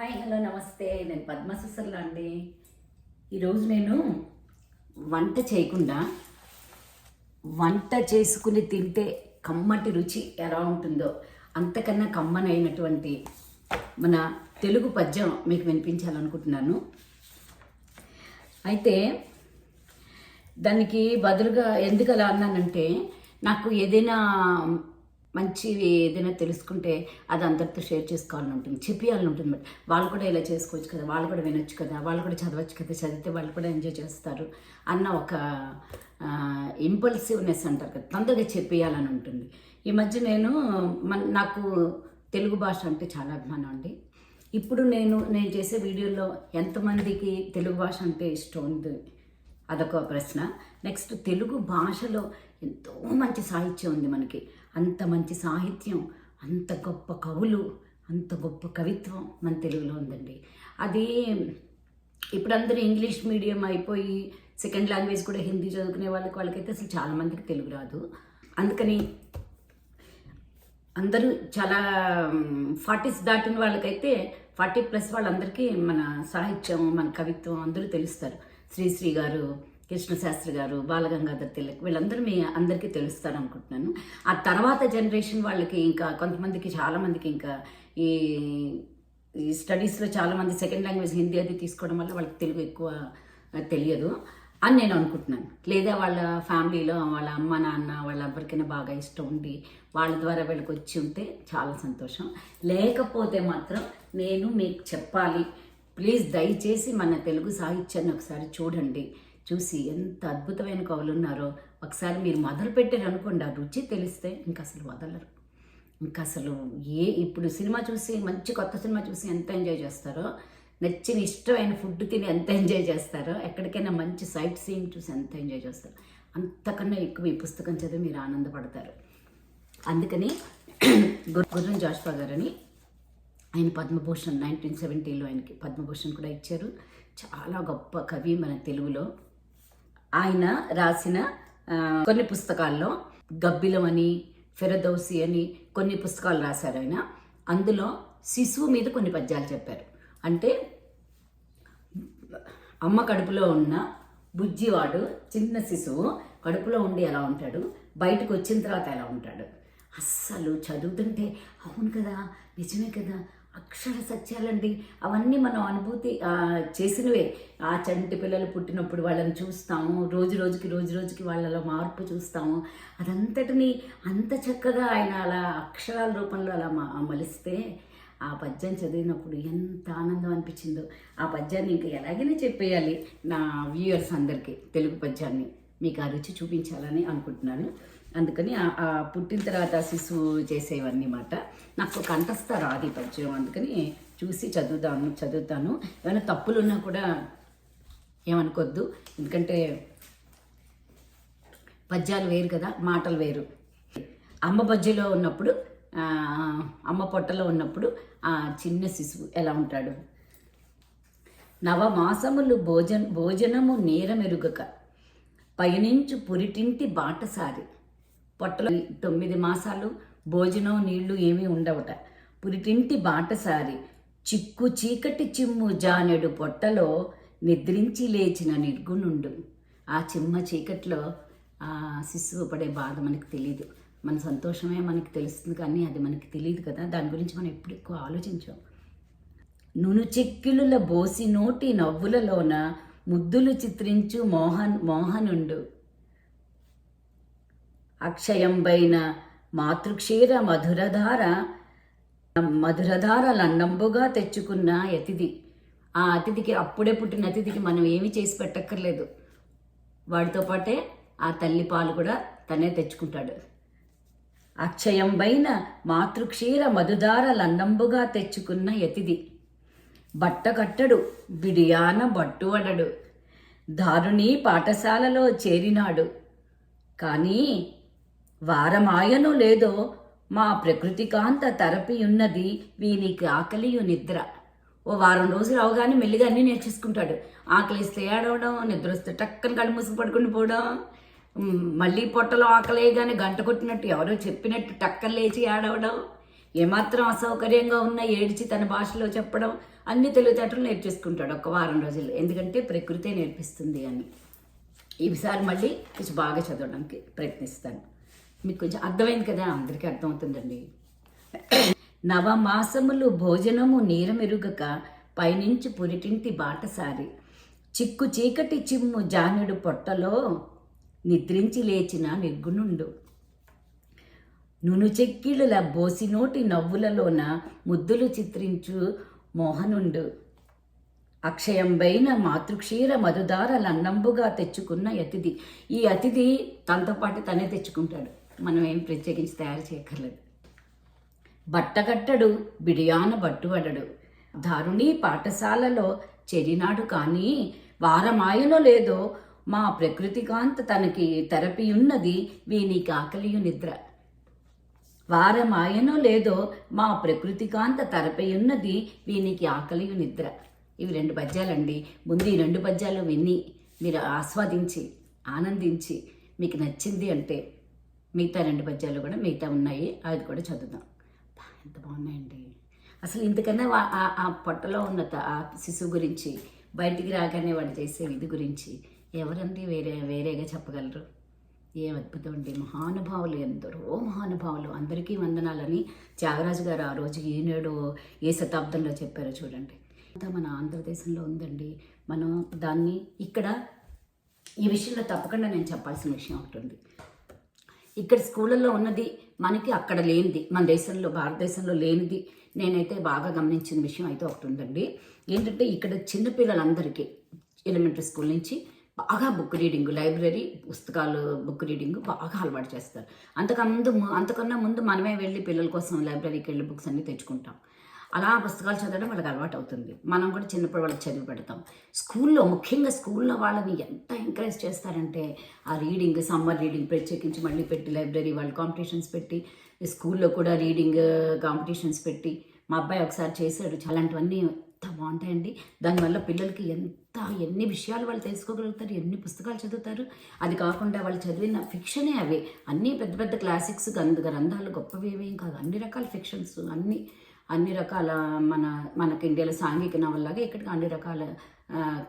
Hi hello నమస్తే. నేను పద్మసుసర్లా అండి. ఈరోజు నేను వంట చేయకుండా వంట చేసుకుని తింటే కమ్మటి రుచి ఎలా ఉంటుందో అంతకన్నా కమ్మనైనటువంటి మన తెలుగు పద్యం మీకు వినిపించాలనుకుంటున్నాను. అయితే దానికి బదులుగా ఎందుకు అలా అన్నానంటే నాకు ఏదైనా మంచివి ఏదైనా తెలుసుకుంటే అది అందరితో షేర్ చేసుకోవాలని ఉంటుంది చెప్పాలని ఉంటుంది. వాళ్ళు కూడా ఇలా చేసుకోవచ్చు కదా వాళ్ళు కూడా వినొచ్చు కదా వాళ్ళు కూడా చదవచ్చు కదా చదివితే వాళ్ళు కూడా ఎంజాయ్ చేస్తారు అన్న ఒక ఇంపల్సివ్నెస్ అంటారు కదా తొందరగా చెప్పేయాలని ఉంటుంది. ఈ మధ్య నేను మన నాకు తెలుగు భాష అంటే చాలా అభిమానం అండి. ఇప్పుడు నేను నేను చేసే వీడియోలో ఎంతమందికి తెలుగు భాష అంటే ఇష్టం ఉంది? అదొక ప్రశ్న. నెక్స్ట్ తెలుగు భాషలో ఎంతో మంచి సాహిత్యం ఉంది మనకి. అంత మంచి సాహిత్యం అంత గొప్ప కవులు అంత గొప్ప కవిత్వం మన తెలుగులో ఉందండి. అది ఇప్పుడు అందరూ ఇంగ్లీష్ మీడియం అయిపోయి సెకండ్ లాంగ్వేజ్ కూడా హిందీ చదువుకునే వాళ్ళకి వాళ్ళకైతే అసలు చాలామందికి తెలుగు రాదు. అందుకని అందరూ చాలా ఫార్టీస్ దాటిన వాళ్ళకైతే ఫార్టీ ప్లస్ వాళ్ళందరికీ మన సాహిత్యం మన కవిత్వం అందరూ తెలుస్తారు. శ్రీశ్రీ గారు కృష్ణశాస్త్రి గారు బాలగంగాధర్ తిలక్ వీళ్ళందరూ మీ అందరికీ తెలుస్తారు అనుకుంటున్నాను. ఆ తర్వాత జనరేషన్ వాళ్ళకి ఇంకా కొంతమందికి చాలామందికి ఇంకా ఈ ఈ స్టడీస్లో చాలామంది సెకండ్ లాంగ్వేజ్ హిందీ అది తీసుకోవడం వల్ల వాళ్ళకి తెలుగు ఎక్కువ తెలియదు అని నేను అనుకుంటున్నాను. లేదా వాళ్ళ ఫ్యామిలీలో వాళ్ళ అమ్మ నాన్న వాళ్ళ ఎవరికైనా బాగా ఇష్టం ఉండి వాళ్ళ ద్వారా వీళ్ళకి వచ్చి ఉంటే చాలా సంతోషం. లేకపోతే మాత్రం నేను మీకు చెప్పాలి. ప్లీజ్ దయచేసి మన తెలుగు సాహిత్యాన్ని ఒకసారి చూడండి. చూసి ఎంత అద్భుతమైన కవులు ఉన్నారో ఒకసారి మీరు మొదలు పెట్టారు అనుకోండి ఆ రుచి తెలిస్తే ఇంకా అసలు వదలరు. ఇంకా అసలు ఏ ఇప్పుడు సినిమా చూసి మంచి కొత్త సినిమా చూసి ఎంత ఎంజాయ్ చేస్తారో నచ్చిన ఇష్టమైన ఫుడ్ తిని ఎంత ఎంజాయ్ చేస్తారో ఎక్కడికైనా మంచి సైట్ సీయింగ్ చూసి ఎంత ఎంజాయ్ చేస్తారు అంతకన్నా ఎక్కువ ఈ పుస్తకం చదివి మీరు ఆనందపడతారు. అందుకని గుర్రం జాష్పా గారని ఆయన పద్మభూషణ్ నైన్టీన్ సెవెంటీలో ఆయనకి పద్మభూషణ్ కూడా ఇచ్చారు. చాలా గొప్ప కవి మన తెలుగులో. ఆయన రాసిన కొన్ని పుస్తకాల్లో గబ్బిలం అని ఫెరదౌసి అని కొన్ని పుస్తకాలు రాశారు ఆయన. అందులో శిశువు మీద కొన్ని పద్యాలు చెప్పారు. అంటే అమ్మ కడుపులో ఉన్న బుజ్జివాడు చిన్న శిశువు కడుపులో ఉండి ఎలా ఉంటాడు? బయటకు వచ్చిన తర్వాత ఎలా ఉంటాడు? అస్సలు చదువుతుంటే అవును కదా నిజమే కదా అక్షర సత్యాలండి అవన్నీ మనం అనుభూతి చేసినవే. ఆ చంటి పిల్లలు పుట్టినప్పుడు వాళ్ళని చూస్తాము రోజు రోజుకి రోజు రోజుకి వాళ్ళలో మార్పు చూస్తాము. అదంతటిని అంత చక్కగా ఆయన అలా అక్షరాల రూపంలో అలా మ- మలిస్తే ఆ పద్యం చదివినప్పుడు ఎంత ఆనందం అనిపించిందో. ఆ పద్యాన్ని ఇంకా ఎలాగైనా చెప్పేయాలి నా వ్యూయర్స్ అందరికీ తెలుగు పద్యాన్ని. మీకు ఆ రుచి చూపించాలని అనుకుంటున్నాను. అందుకని ఆ- పుట్టిన తర్వాత శిశువు చేసేవన్నీ మాట. నాకు కంఠస్థ రాది పరిచయం అందుకని చూసి చదువుతాను చదువుతాను. ఏమైనా తప్పులున్నా కూడా ఏమనుకోద్దు. ఎందుకంటే పద్యాలు వేరు కదా మాటలు వేరు. అమ్మ బజ్జీలో ఉన్నప్పుడు అమ్మ పొట్టలో ఉన్నప్పుడు ఆ చిన్న శిశువు ఎలా ఉంటాడు? నవమాసములు భోజన భోజనము నేరమెరుగక పయనించు పురిటింటి బాటసారి. పొట్టలో తొమ్మిది మాసాలు భోజనం నీళ్ళు ఏమీ ఉండవట. పురిటింటి బాటసారి చిక్కు చీకటి చిమ్ము జానెడు పొట్టలో నిద్రించి లేచిన నిర్గుణుండు. ఆ చిమ్మ చీకట్లో ఆ శిశువు పడే బాధ మనకు తెలియదు మన సంతోషమే మనకి తెలుస్తుంది కానీ అది మనకి తెలియదు కదా. దాని గురించి మనం ఎప్పుడు ఎక్కువ ఆలోచించాం. నును చెక్కిలుల బోసి నోటి నవ్వులలోన ముద్దులు చిత్రించు మోహన్ మోహనుండు. అక్షయంబైన మాతృక్షీర మధురధార మధురధారలన్నంబుగా తెచ్చుకున్న అతిథి. ఆ అతిథికి అప్పుడే పుట్టిన అతిథికి మనం ఏమి చేసి పెట్టక్కర్లేదు. వాడితో పాటే ఆ తల్లి పాలు కూడా తనే తెచ్చుకుంటాడు. అక్షయంబైన మాతృక్షీర మధుదార తెచ్చుకున్న యతిది బట్టకట్టడు బిడియాన బట్టువడడు దారుని పాఠశాలలో చేరినాడు. కానీ వారమాయనో లేదో మా ప్రకృతికాంత తరపియున్నది వీనికి ఆకలియు నిద్ర. ఓ వారం రోజులు అవగానే మెల్లిగా అన్నీ నేర్చేసుకుంటాడు. ఆకలిస్తే ఏడవడం నిద్ర వస్తే టక్కన కళ్ళు మూసుకు పడుకుని పోవడం. మళ్ళీ పొట్టలో ఆకలేయగానే గంట కొట్టినట్టు ఎవరో చెప్పినట్టు టక్కన లేచి ఏడవడం. ఏమాత్రం అసౌకర్యంగా ఉన్నా ఏడిచి తన భాషలో చెప్పడం అన్ని తెలివితేటలు నేర్చేసుకుంటాడు ఒక వారం రోజులు. ఎందుకంటే ప్రకృతే నేర్పిస్తుంది అని. ఈసారి మళ్ళీ కొంచెం బాగా చదవడానికి ప్రయత్నిస్తాను. మీకు కొంచెం అర్థమైంది కదా అందరికీ అర్థమవుతుందండి. నవమాసములు భోజనము నీరమెరుగక పైనుంచి పురిటింటి బాటసారి. చిక్కు చీకటి చిమ్ము జానుడు పొట్టలో నిద్రించి లేచిన నిర్గుణుండు. నును చెక్కిళ్ళ బోసినోటి నవ్వులలోన ముద్దులు చిత్రించు మోహనుండు. అక్షయంబైన మాతృక్షీర మధుదార లన్నంబుగా తెచ్చుకున్న అతిథి ఈ అతిథి తనతో పాటు తనే తెచ్చుకుంటాడు. మనం ఏం ప్రత్యేకించి తయారు చేయక్కర్లేదు. బట్టగట్టడు బిడియాన బట్టువడడు దారుణి పాఠశాలలో చెరినాడు కానీ వారమాయనో లేదో మా ప్రకృతికాంత తనకి తెరపియున్నది వీనికి ఆకలియు నిద్ర. వారమాయనో లేదో మా ప్రకృతికాంత తరపయున్నది వీనికి ఆకలియు నిద్ర. ఇవి రెండు పద్యాలండి. ముందు ఈ రెండు పద్యాలు విని మీరు ఆస్వాదించి ఆనందించి మీకు నచ్చింది అంటే మిగతా రెండు పద్యాలు కూడా మిగతా ఉన్నాయి. అది కూడా చదువుదాం. ఎంత బాగున్నాయండి. అసలు ఇంతకన్నా ఆ- ఆ పొట్టలో ఉన్న ఆ శిశువు గురించి బయటికి రాగానే వాడు చేసే విధి గురించి ఎవరండి వేరే వేరేగా చెప్పగలరు? ఏం అద్భుతం అండి. మహానుభావులు ఎందరో మహానుభావులు. అందరికీ వందనాలని త్యాగరాజు గారు ఆ రోజు ఈనాడు ఏ శతాబ్దంలో చెప్పారో చూడండి. అంతా మన ఆంధ్రదేశంలో ఉందండి. మనం దాన్ని ఇక్కడ ఈ విషయంలో తప్పకుండా నేను చెప్పాల్సిన విషయం ఒకటి ఉంది. ఇక్కడ స్కూళ్ళల్లో ఉన్నది మనకి అక్కడ లేనిది మన దేశంలో భారతదేశంలో లేనిది. నేనైతే బాగా గమనించిన విషయం అయితే ఒకటి ఉందండి. ఏంటంటే ఇక్కడ చిన్నపిల్లలందరికీ ఎలిమెంటరీ స్కూల్ నుంచి బాగా బుక్ రీడింగ్ లైబ్రరీ పుస్తకాలు బుక్ రీడింగ్ బాగా అలవాటు చేస్తారు. అంతకముందు అంతకన్నా ముందు మనమే వెళ్ళి పిల్లల కోసం లైబ్రరీకి వెళ్ళి బుక్స్ అన్ని తెచ్చుకుంటాం. అలా పుస్తకాలు చదవడం వాళ్ళకి అలవాటు అవుతుంది మనం కూడా చిన్నప్పుడు వాళ్ళకి చదివి పెడతాం. స్కూల్లో ముఖ్యంగా స్కూల్లో వాళ్ళని ఎంత ఎంకరేజ్ చేస్తారంటే ఆ రీడింగ్ సమ్మర్ రీడింగ్ ప్రత్యేకించి మళ్ళీ పెట్టి లైబ్రరీ వాళ్ళు కాంపిటీషన్స్ పెట్టి స్కూల్లో కూడా రీడింగ్ కాంపిటీషన్స్ uh, పెట్టి మా అబ్బాయి ఒకసారి చేశాడు. అలాంటివన్నీ ఎంత బాగుంటాయండి. దానివల్ల పిల్లలకి ఎంత ఎన్ని విషయాలు వాళ్ళు తెలుసుకోగలుగుతారు ఎన్ని పుస్తకాలు చదువుతారు. అది కాకుండా వాళ్ళు చదివిన ఫిక్షనే అవే. అన్నీ పెద్ద పెద్ద క్లాసిక్స్ గంధ గ్రంథాలు గొప్పవి ఏమేం కాదు. అన్ని రకాల ఫిక్షన్స్ అన్నీ అన్ని రకాల మన మనకి ఇండియాలో సాంఘిక నవల్లాగా ఇక్కడికి అన్ని రకాల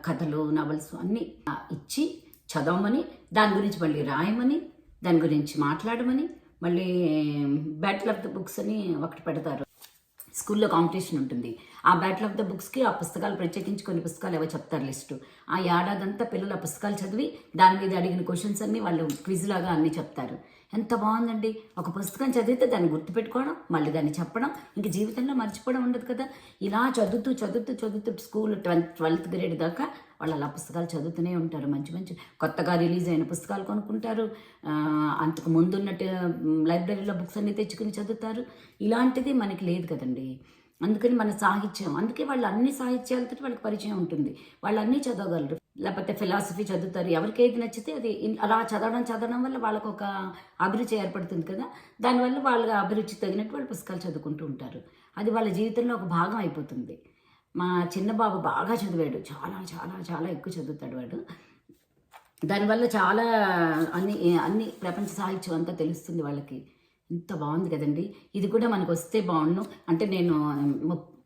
కథలు నవల్స్ అన్నీ ఇచ్చి చదవమని దాని గురించి మళ్ళీ రాయమని దాని గురించి మాట్లాడమని మళ్ళీ బ్యాటిల్ ఆఫ్ ద బుక్స్ అని ఒకటి పెడతారు. స్కూల్లో కాంపిటీషన్ ఉంటుంది. ఆ బ్యాటిల్ ఆఫ్ ద బుక్స్కి ఆ పుస్తకాలు ప్రత్యేకించి కొన్ని పుస్తకాలు ఏవో చెప్తారు లిస్టు. ఆ ఏడాదంతా పిల్లలు ఆ పుస్తకాలు చదివి దాని మీద అడిగిన క్వశ్చన్స్ అన్ని వాళ్ళు క్విజ్ లాగా అన్నీ చెప్తారు. ఎంత బాగుందండి. ఒక పుస్తకం చదివితే దాన్ని గుర్తుపెట్టుకోవడం మళ్ళీ దాన్ని చెప్పడం ఇంక జీవితంలో మర్చిపోవడం ఉండదు కదా. ఇలా చదువుతూ చదువుతూ చదువుతూ స్కూల్ ట్వెల్త్ ట్వెల్త్ గ్రేడ్ దాకా వాళ్ళు అలా పుస్తకాలు చదువుతూనే ఉంటారు. మంచి మంచి కొత్తగా రిలీజ్ అయిన పుస్తకాలు కొనుక్కుంటారు. అంతకు ముందున్నట్టు లైబ్రరీలో బుక్స్ అన్ని తెచ్చుకుని చదువుతారు. ఇలాంటిది మనకి లేదు కదండి. అందుకని మన సాహిత్యం అందుకే వాళ్ళు అన్ని సాహిత్యాలతో వాళ్ళకి పరిచయం ఉంటుంది. వాళ్ళు అన్నీ చదవగలరు. లేకపోతే ఫిలాసఫీ చదువుతారు. ఎవరికి ఏది నచ్చితే అది అలా చదవడం చదవడం వల్ల వాళ్ళకు ఒక అభిరుచి ఏర్పడుతుంది కదా. దానివల్ల వాళ్ళ అభిరుచి తగినట్టు వాళ్ళు పుస్తకాలు చదువుకుంటూ ఉంటారు. అది వాళ్ళ జీవితంలో ఒక భాగం అయిపోతుంది. మా చిన్న బాబు బాగా చదివాడు. చాలా చాలా చాలా ఎక్కువ చదువుతాడు వాడు. దానివల్ల చాలా అన్ని అన్ని ప్రపంచ సాహిత్యం అంతా తెలుస్తుంది వాళ్ళకి. ఇంత బాగుంది కదండి. ఇది కూడా మనకు వస్తే బాగుండు. అంటే నేను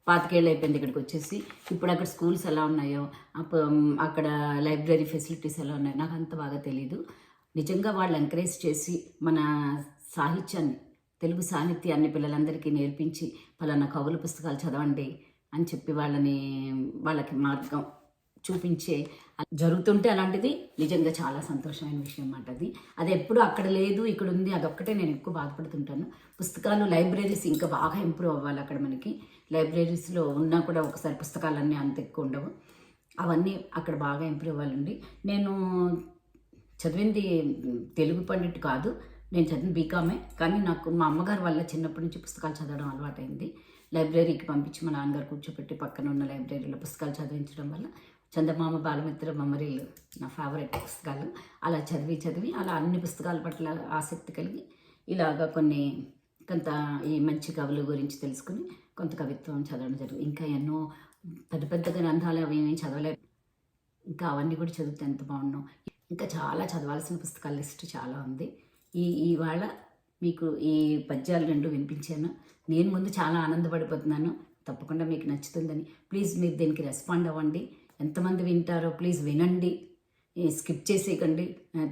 పాతికేళ్ళు అయిపోయింది ఇక్కడికి వచ్చేసి. ఇప్పుడు అక్కడ స్కూల్స్ ఎలా ఉన్నాయో అక్కడ లైబ్రరీ ఫెసిలిటీస్ ఎలా ఉన్నాయో నాకు అంత బాగా తెలియదు నిజంగా వాళ్ళు ఎంకరేజ్ చేసి మన సాహిత్యాన్ని తెలుగు సాహిత్యాన్ని పిల్లలందరికీ నేర్పించి పలానా కవుల పుస్తకాలు చదవండి అని చెప్పి వాళ్ళని వాళ్ళకి మార్గం చూపించే జరుగుతుంటే అలాంటిది నిజంగా చాలా సంతోషమైన విషయం అన్నమాట అది. అది ఎప్పుడు అక్కడ లేదు ఇక్కడ ఉంది అదొక్కటే నేను ఎక్కువ బాధపడుతుంటాను. పుస్తకాలు లైబ్రరీస్ ఇంకా బాగా ఇంప్రూవ్ అవ్వాలి అక్కడ మనకి. లైబ్రరీస్లో ఉన్నా కూడా ఒకసారి పుస్తకాలన్నీ అంత ఎక్కువ ఉండవు. అవన్నీ అక్కడ బాగా ఇంప్రూవ్ అవ్వాలండి. నేను చదివింది తెలుగు పండిట్ కాదు నేను చదివిన బీకామే. కానీ నాకు మా అమ్మగారి వల్ల చిన్నప్పటి నుంచి పుస్తకాలు చదవడం అలవాటైంది. లైబ్రరీకి పంపించి మా నాన్నగారు కూర్చోపెట్టి పక్కన ఉన్న లైబ్రరీలో పుస్తకాలు చదివించడం వల్ల చందమామ బాలమిత్ర మెమరీలు నా ఫేవరెట్ పుస్తకాలు. అలా చదివి చదివి అలా అన్ని పుస్తకాల పట్ల ఆసక్తి కలిగి ఇలాగా కొన్ని కొంత ఈ మంచి కవుల గురించి తెలుసుకుని కొంత కవిత్వం చదవడం జరుగుతుంది ఇంకా ఎన్నో పెద్ద పెద్ద గ్రంథాలు అవి నేను చదవలేదు. ఇంకా అవన్నీ కూడా చదివితే ఎంత బాగున్నాం ఇంకా చాలా చదవాల్సిన పుస్తకాల లిస్ట్ చాలా ఉంది. ఈ ఇవాళ మీకు ఈ పద్యాలు రెండు వినిపించాను. నేను ముందు చాలా ఆనందపడిపోతున్నాను. తప్పకుండా మీకు నచ్చుతుందని. ప్లీజ్ మీరు దీనికి రెస్పాండ్ అవ్వండి. ఎంతమంది వింటారో ప్లీజ్ వినండి. ఈ స్కిప్ చేసేయకండి.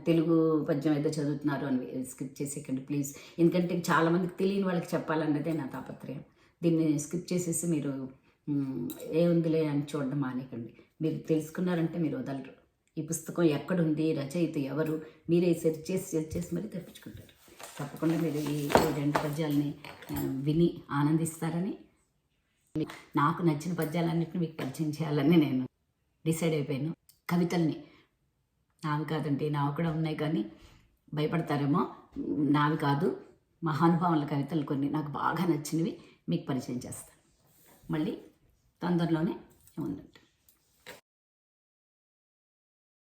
తెలుగు పద్యం ఏదో చదువుతున్నారు అని స్కిప్ చేసేయకండి ప్లీజ్. ఎందుకంటే చాలామందికి తెలియని వాళ్ళకి చెప్పాలన్నదే నా తాపత్రయం. దీన్ని స్కిప్ చేసేసి మీరు ఏముందిలే అని చూడడం మానేకండి మీరు తెలుసుకున్నారంటే మీరు వదలరు. ఈ పుస్తకం ఎక్కడుంది రచయిత ఎవరు మీరే సెర్చ్ చేసి సెర్చ్ చేసి మరీ తెప్పించుకుంటారు. తప్పకుండా మీరు ఈ రెండు పద్యాలని విని ఆనందిస్తారని. నాకు నచ్చిన పద్యాలన్నింటినీ మీకు పరిచయం చేయాలని నేను డిసైడ్ అయిపోయాను. కవితల్ని నావి కాదండి నావి కూడా ఉన్నాయి కానీ భయపడతారేమో. నావి కాదు మహానుభావుల కవితలు కొన్ని నాకు బాగా నచ్చినవి మీకు పరిచయం చేస్తాను. మళ్ళీ తొందరలోనే ఉందండి